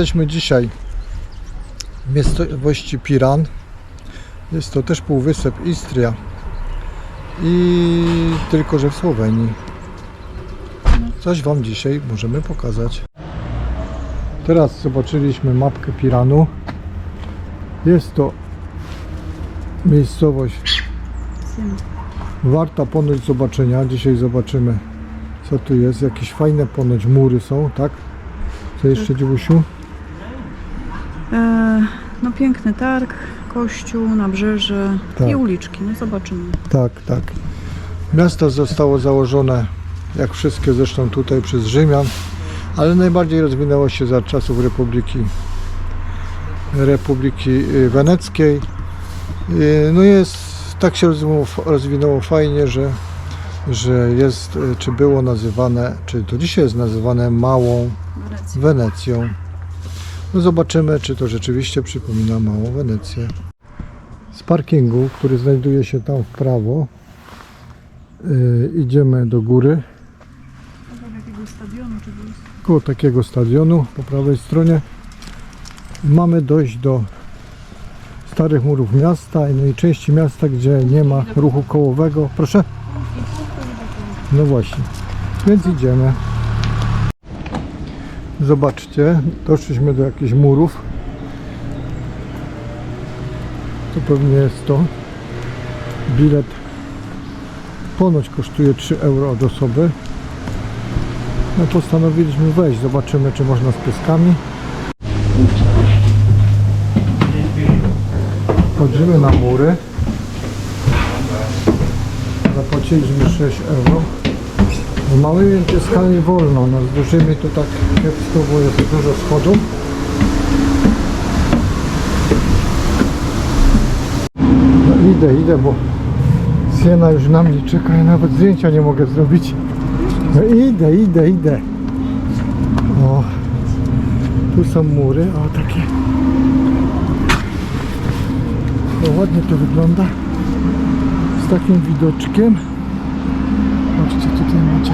Jesteśmy dzisiaj w miejscowości Piran. Jest to też półwysep Istria. I tylko, że w Słowenii. Coś Wam dzisiaj możemy pokazać. Teraz zobaczyliśmy mapkę Piranu. Jest to miejscowość warta ponoć zobaczenia. Dzisiaj zobaczymy co tu jest. Jakieś fajne ponoć mury są, tak? Co jeszcze? E, no piękny targ, kościół, nabrzeże Tak. i uliczki. No zobaczymy. Tak, tak. Miasto zostało założone, jak wszystkie zresztą tutaj, przez Rzymian, ale najbardziej rozwinęło się za czasów Republiki, Republiki y, Weneckiej. Y, No jest, tak się rozwinęło, rozwinęło fajnie, że, że jest, y, czy było nazywane, czy to dzisiaj jest nazywane Małą. Wenecją. No zobaczymy, czy to rzeczywiście przypomina Małą Wenecję. Z parkingu, który znajduje się tam w prawo, yy, idziemy do góry, koło takiego stadionu po prawej stronie. Mamy dojść do starych murów miasta, i części miasta, gdzie nie ma ruchu kołowego. Proszę? No właśnie, więc idziemy. Zobaczcie, doszliśmy do jakichś murów. To pewnie jest to. Bilet ponoć kosztuje 3 euro od osoby. No postanowiliśmy wejść, zobaczymy czy można z pieskami. Chodzimy na mury. Zapłaciliśmy 6 euro. Z małymi pieskami wolno, no z dużymi to tak kiepsko, bo jest dużo schodów. No idę, idę, bo Siena już na mnie czeka, ja nawet zdjęcia nie mogę zrobić. No idę, idę, idę. O, tu są mury, o takie. No ładnie to wygląda. Z takim widoczkiem. Patrzcie, tutaj macie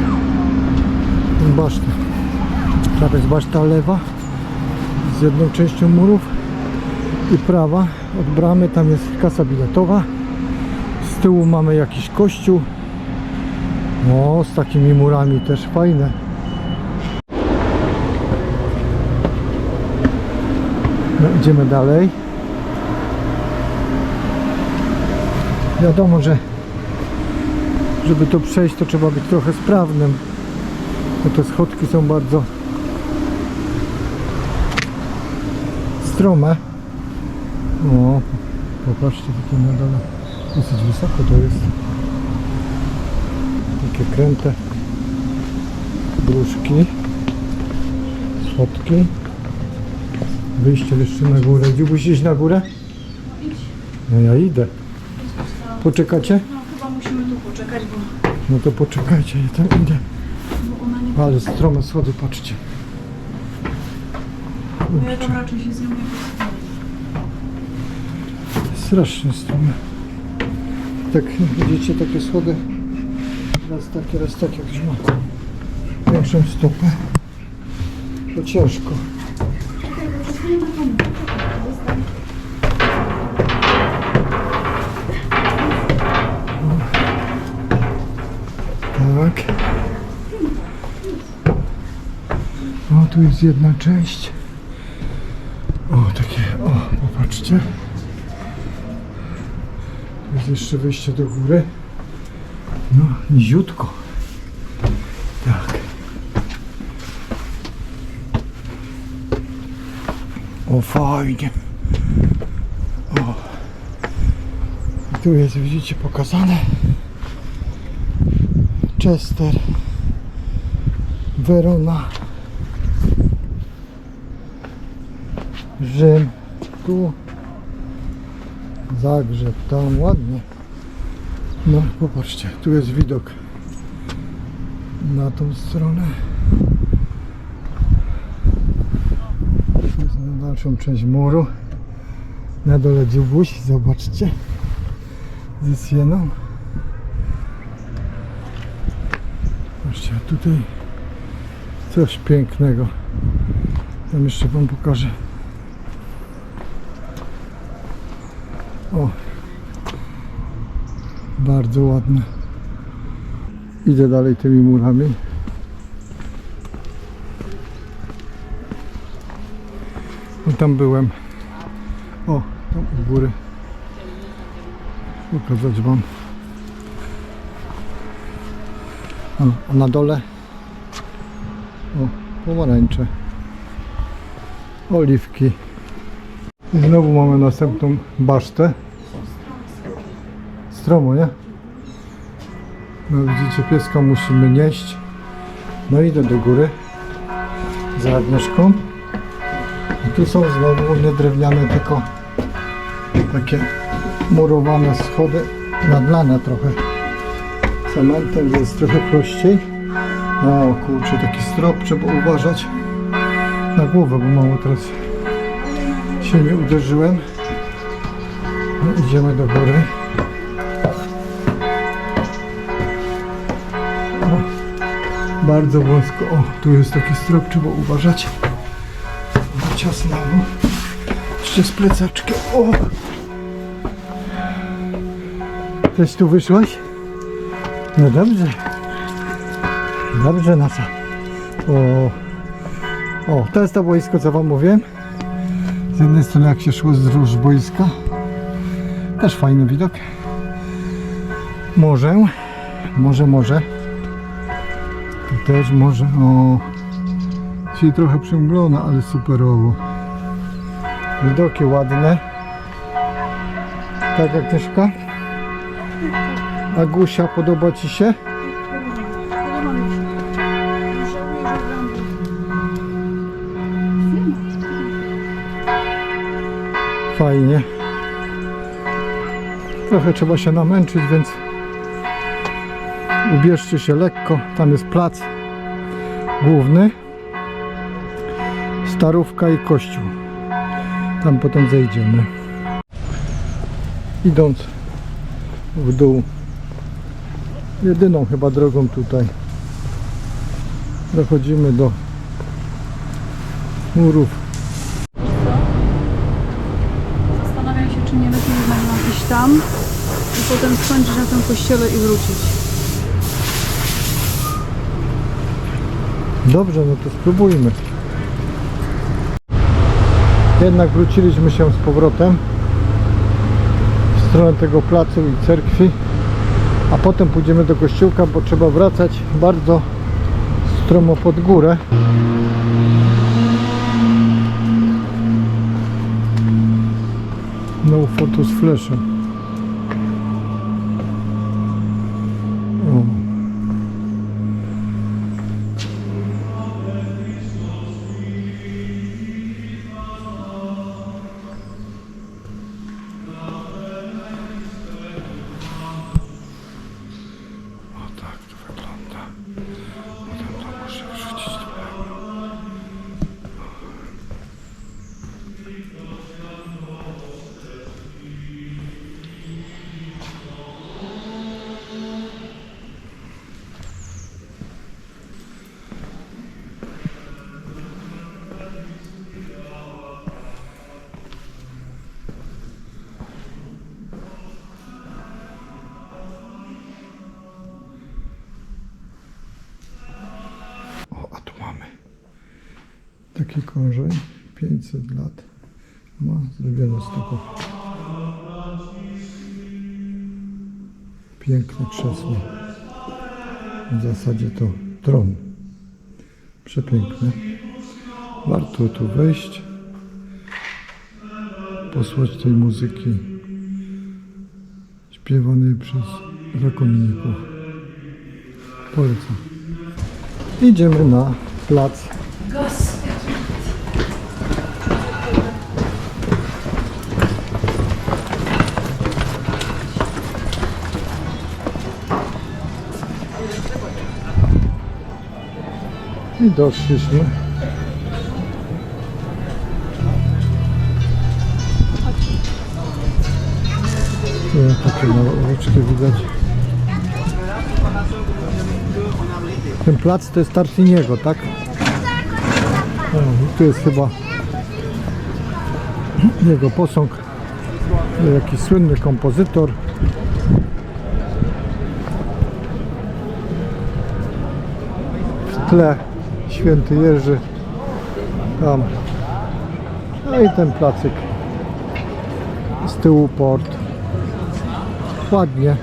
basztę. Tam jest baszta lewa z jedną częścią murów i prawa od bramy. Tam jest kasa biletowa. Z tyłu mamy jakiś kościół. O, z takimi murami też fajne. No, idziemy dalej. Wiadomo, że żeby to przejść, to trzeba być trochę sprawnym. Te schodki są bardzo strome. O, popatrzcie, tutaj na dole dosyć wysoko to jest. Takie kręte dróżki, schodki. Wyjście jeszcze na górę. Gdzie musisz iść na górę? No ja idę. Poczekacie? No chyba musimy tu poczekać, bo, No to poczekajcie, ja tam idę. Ale strome schody, patrzcie. No ja tam raczej się z nią nie postawię. Strasznie strome. Tak, widzicie takie schody? Raz takie, raz takie. Ktoś ma większą stopę. To ciężko. Tak. O, tu jest jedna część. O, takie, o, popatrzcie. Tu jest jeszcze wejście do góry. No, niziutko. Tak. O, fajnie. O. Tu jest, widzicie, pokazane. Chester. Verona. Rzym. Tu. Zagrzeb, tam ładnie. No popatrzcie, tu jest widok na tą stronę. Tu jest na dalszą część muru. Na dole dziubuś, zobaczcie. Ze sieną. Patrzcie, tutaj coś pięknego. Tam jeszcze Wam pokażę. O, bardzo ładne. Idę dalej tymi murami. No tam byłem. O, tam u góry. Pokazać Wam. A na dole o, pomarańcze. Oliwki. I znowu mamy następną basztę. Stromo, nie? No widzicie, pieska musimy nieść. No idę do góry za Agnieszką. I tu są znowu nie drewniane, tylko takie murowane schody, nadlane trochę cementem, więc trochę prościej. O kurczę, taki strop, trzeba uważać na głowę, bo mało teraz się nie uderzyłem. No, idziemy do góry. O, bardzo wąsko. O, tu jest taki strop, trzeba uważać. Bo ciasno. Jeszcze z plecaczkiem. O! Też tu wyszłaś? No dobrze. Dobrze, Nasa. O, o, to jest to boisko, co Wam mówiłem. Z jednej strony jak się szło wzdłuż boiska. Też fajny widok. Morze. Może, może. Też może. O, dzisiaj trochę przymglone, ale superowo. Widoki ładne. Tak jak Agnieszka? Agusia, podoba Ci się? Fajnie. Trochę trzeba się namęczyć, więc ubierzcie się lekko. Tam jest plac główny, starówka i kościół. Tam potem zejdziemy. Idąc w dół, jedyną chyba drogą tutaj, dochodzimy do murów Zastanawiam się, czy nie lepiej jednak iść tam i potem skończyć na tym kościele i wrócić. Dobrze, no to spróbujmy. Jednak wróciliśmy się z powrotem w stronę tego placu i cerkwi, a potem pójdziemy do kościółka, bo trzeba wracać bardzo stromo pod górę. No photos flashem. O. taki korzeń, 500 lat ma, zrobione z tego piękne krzesło. W zasadzie to tron. Przepiękne. Warto tu wejść, posłuchać tej muzyki śpiewanej przez zakonników. Polecam. Idziemy na plac. I doszliśmy. Tu takie małe uliczki widać. Ten plac to jest Tartiniego, tak? O, tu jest chyba jego posąg. Jakiś słynny kompozytor. W tle święty Jerzy. Tam. No i ten placyk. Z tyłu port. Ładnie.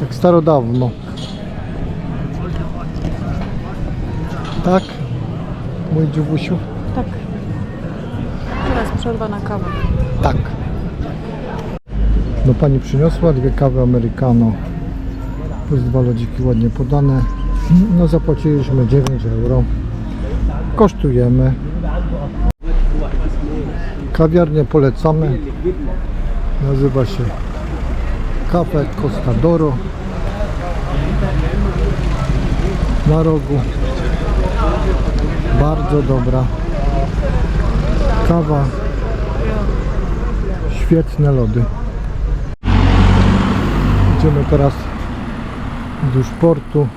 Jak starodawno. Tak? Mój dziubusiu? Tak. Teraz przerwa na kawę. Tak. No pani przyniosła dwie kawy americano. Plus dwa lodziki ładnie podane. No zapłaciliśmy 9 euro. Kosztujemy. Kawiarnię polecamy. Nazywa się Cafe Costa Doro. Na rogu. Bardzo dobra kawa. Świetne lody. Idziemy teraz wzdłuż portu.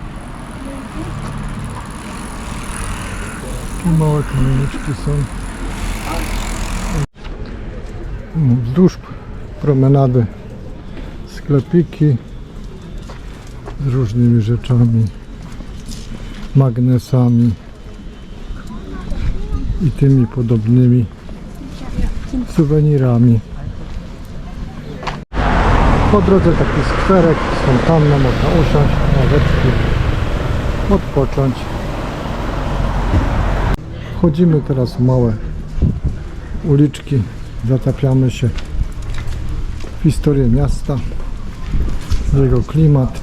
Tu małe kamieniczki są. No, Wzdłuż promenady sklepiki z różnymi rzeczami, magnesami i tymi podobnymi suwenirami. Po drodze taki skwerek z fontanną, można usiąść, ławeczki, odpocząć. Wchodzimy teraz w małe uliczki, zatapiamy się w historię miasta, jego klimat.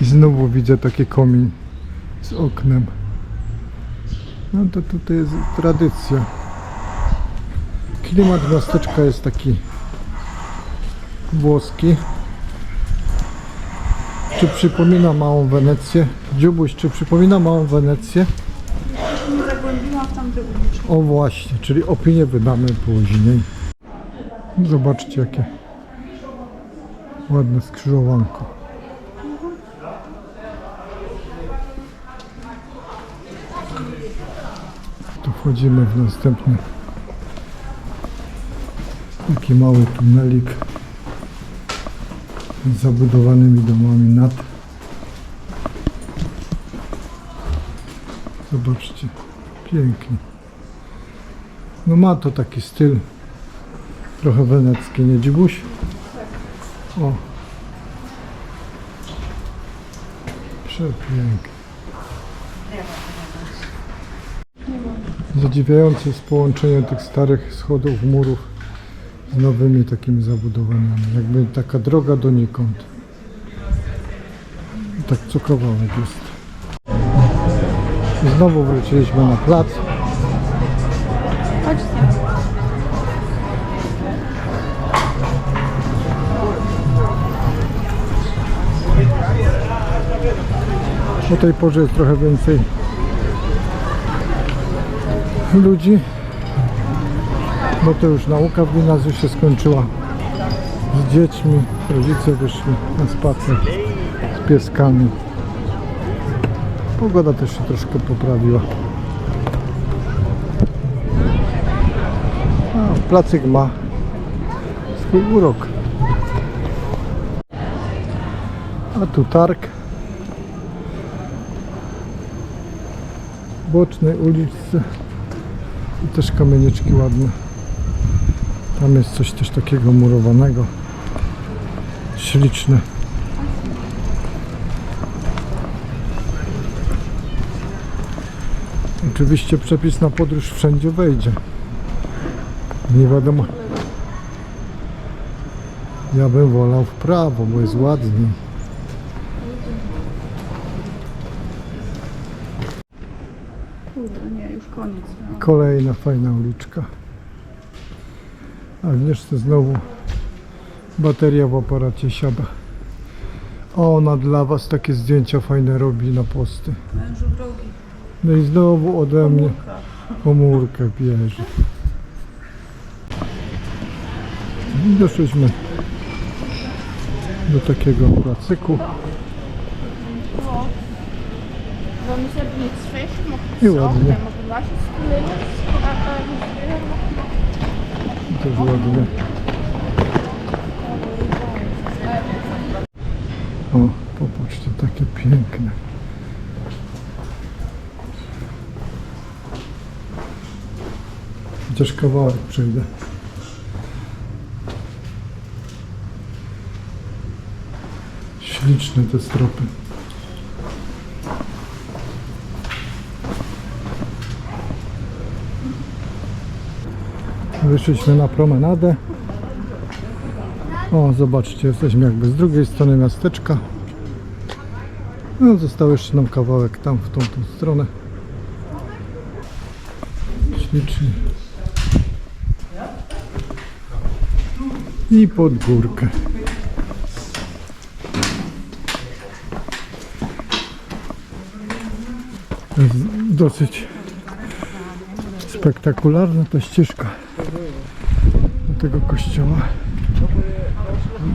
I znowu widzę taki komin z oknem. No to tutaj jest tradycja. Klimat miasteczka jest taki włoski. Czy przypomina małą Wenecję? Dziubuś, czy przypomina małą Wenecję? Zagłębiłam w tamte uliczki. O właśnie, czyli opinię wydamy później. Zobaczcie jakie ładne skrzyżowanko. Tu wchodzimy w następny taki mały tunelik zabudowanymi domami nad. Zobaczcie, pięknie. No ma to taki styl trochę wenecki, nie dzibuś? O. Przepięknie. Zadziwiające jest połączenie tych starych schodów, murów nowymi takimi zabudowaniami. Jakby taka droga donikąd. Tak co jest. I znowu wróciliśmy na plac. Chodźcie. O tej porze jest trochę więcej ludzi, bo to już nauka w gimnazjum się skończyła z dziećmi, rodzice wyszli na spacer z pieskami. Pogoda też się troszkę poprawiła. A, placyk ma swój urok. A tu targ. bocznej uliczce i też kamieniczki ładne. Tam jest coś też takiego murowanego. Śliczne. Oczywiście przepis na podróż wszędzie wejdzie. Nie wiadomo. Ja bym wolał w prawo, bo jest ładniej. Kurde, nie, już koniec. Kolejna fajna uliczka. A Agnieszce znowu bateria w aparacie siada. A ona dla Was takie zdjęcia fajne robi na posty. Mężu drogi. No i znowu ode mnie komórkę bierze. I doszliśmy do takiego placyku Waarom is Też ładnie. O, popatrzcie, takie piękne. Chociaż kawałek przejdę. Śliczne te stropy. Wyszliśmy na promenadę. O, zobaczcie, jesteśmy jakby z drugiej strony miasteczka. No, został jeszcze nam kawałek tam, w tą, tą stronę. Ślicznie. I pod górkę. Jest dosyć spektakularna ta ścieżka tego kościoła.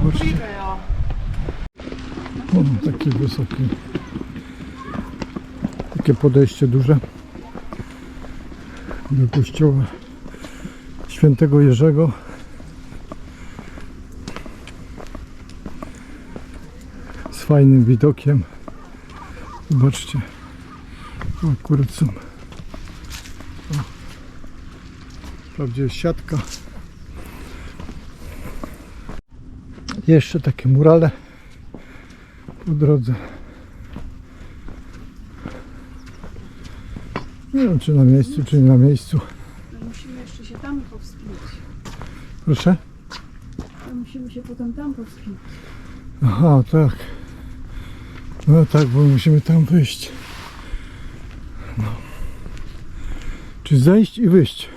Zobaczcie. O, taki wysoki. Takie podejście duże do kościoła świętego Jerzego. Z fajnym widokiem. Zobaczcie. Tu akurat są. O. Wprawdzie jest siatka. Jeszcze takie murale po drodze. Nie wiem czy na miejscu, czy nie na miejscu. No, musimy jeszcze się tam powspinać. Proszę? No, musimy się potem tam powspinać. Aha, tak. No tak, bo musimy tam wyjść. No. Czy zejść i wyjść?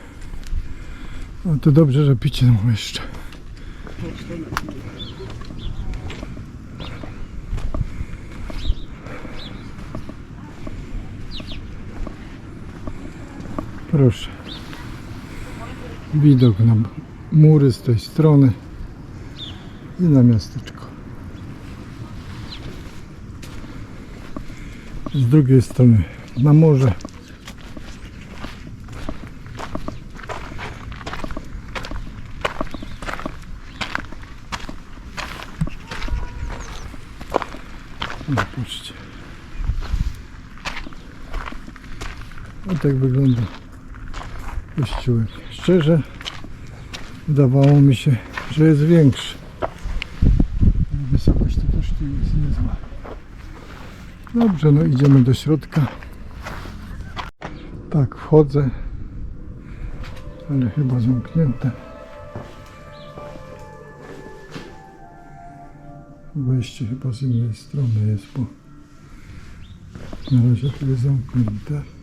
No to dobrze, że picie nam jeszcze. Proszę. Widok na mury z tej strony i na miasteczko. Z drugiej strony na morze. No. No tak wygląda kościółek. Szczerze wydawało mi się, że jest większy. Wysokość to też tu jest niezła. Dobrze, no idziemy do środka. Tak, wchodzę. Ale chyba zamknięte. Wejście chyba z innej strony jest, bo na razie tu jest zamknięte.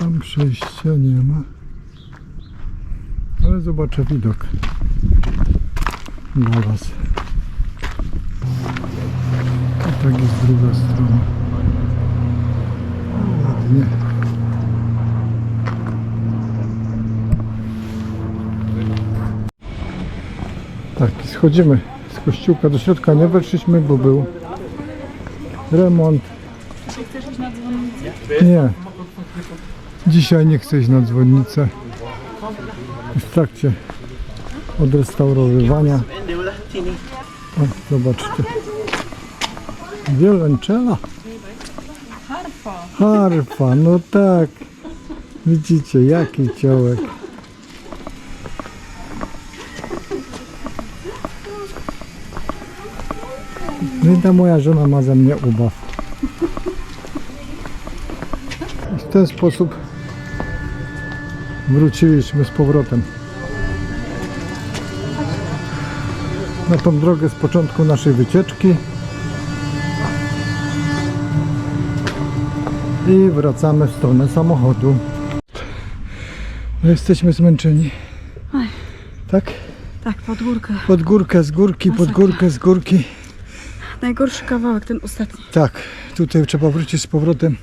Tam przejścia nie ma. Ale zobaczę widok dla Was. A tak jest druga strona. Ładnie. Tak, i schodzimy z kościółka do środka. Nie weszliśmy, bo był remont. Czy chcesz iść na dzwonnicę? Nie. Dzisiaj nie chcę iść na dzwonnicę. W trakcie odrestaurowywania. O, zobaczcie. Wiolonczela. Harfa. Harfa, no tak. Widzicie, jaki ciołek. No i ta moja żona ma ze mnie ubaw. I w ten sposób wróciliśmy z powrotem na tą drogę z początku naszej wycieczki i wracamy w stronę samochodu. No jesteśmy zmęczeni. Tak? Tak, pod górkę. Pod górkę, z górki, pod Masakra. górkę, z górki. Najgorszy kawałek, ten ostatni. Tak, tutaj trzeba wrócić z powrotem.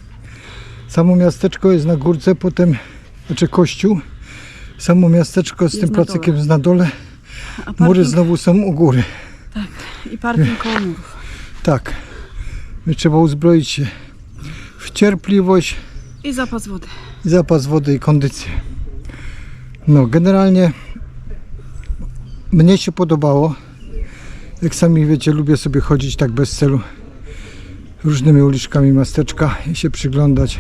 Samo miasteczko jest na górce, potem, znaczy kościół. Samo miasteczko z Jest tym na placykiem jest na dole. A Mury parking, znowu są u góry. I parking koło murów. Tak. Trzeba uzbroić się w cierpliwość, I zapas wody. zapas wody i kondycję. No, generalnie mnie się podobało. Jak sami wiecie, lubię sobie chodzić tak bez celu różnymi uliczkami miasteczka i się przyglądać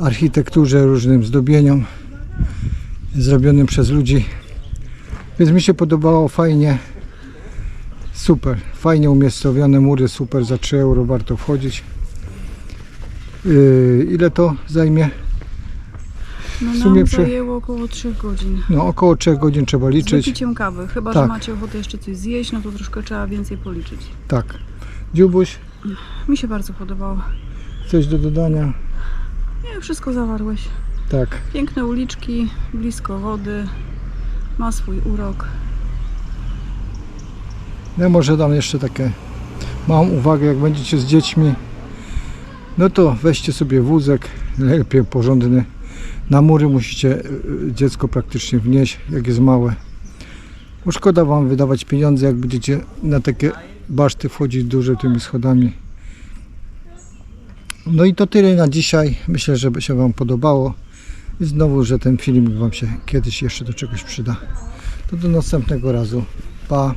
architekturze, różnym zdobieniom zrobionym przez ludzi. Więc mi się podobało fajnie. Super, fajnie umiejscowione mury, super, za 3 euro warto wchodzić. Yy, ile to zajmie? No W sumie nam przy- zajęło około 3 godzin. No około 3 godzin trzeba Z liczyć. wypiciem kawy. Chyba, Tak. że macie ochotę jeszcze coś zjeść, no to troszkę trzeba więcej policzyć. Tak. Dziubuś, Mi się bardzo podobało. coś do dodania? Nie, wszystko zawarłeś. Tak. Piękne uliczki, blisko wody. Ma swój urok. Ja może dam jeszcze takie małą uwagę, jak będziecie z dziećmi, no to weźcie sobie wózek, lepiej porządny. Na mury musicie y, dziecko praktycznie wnieść, jak jest małe. Bo szkoda wam wydawać pieniądze, jak będziecie na takie baszty wchodzić duże tymi schodami. No i to tyle na dzisiaj. Myślę, że się wam podobało. I znowu, że ten filmik wam się kiedyś jeszcze do czegoś przyda. To do następnego razu. Pa!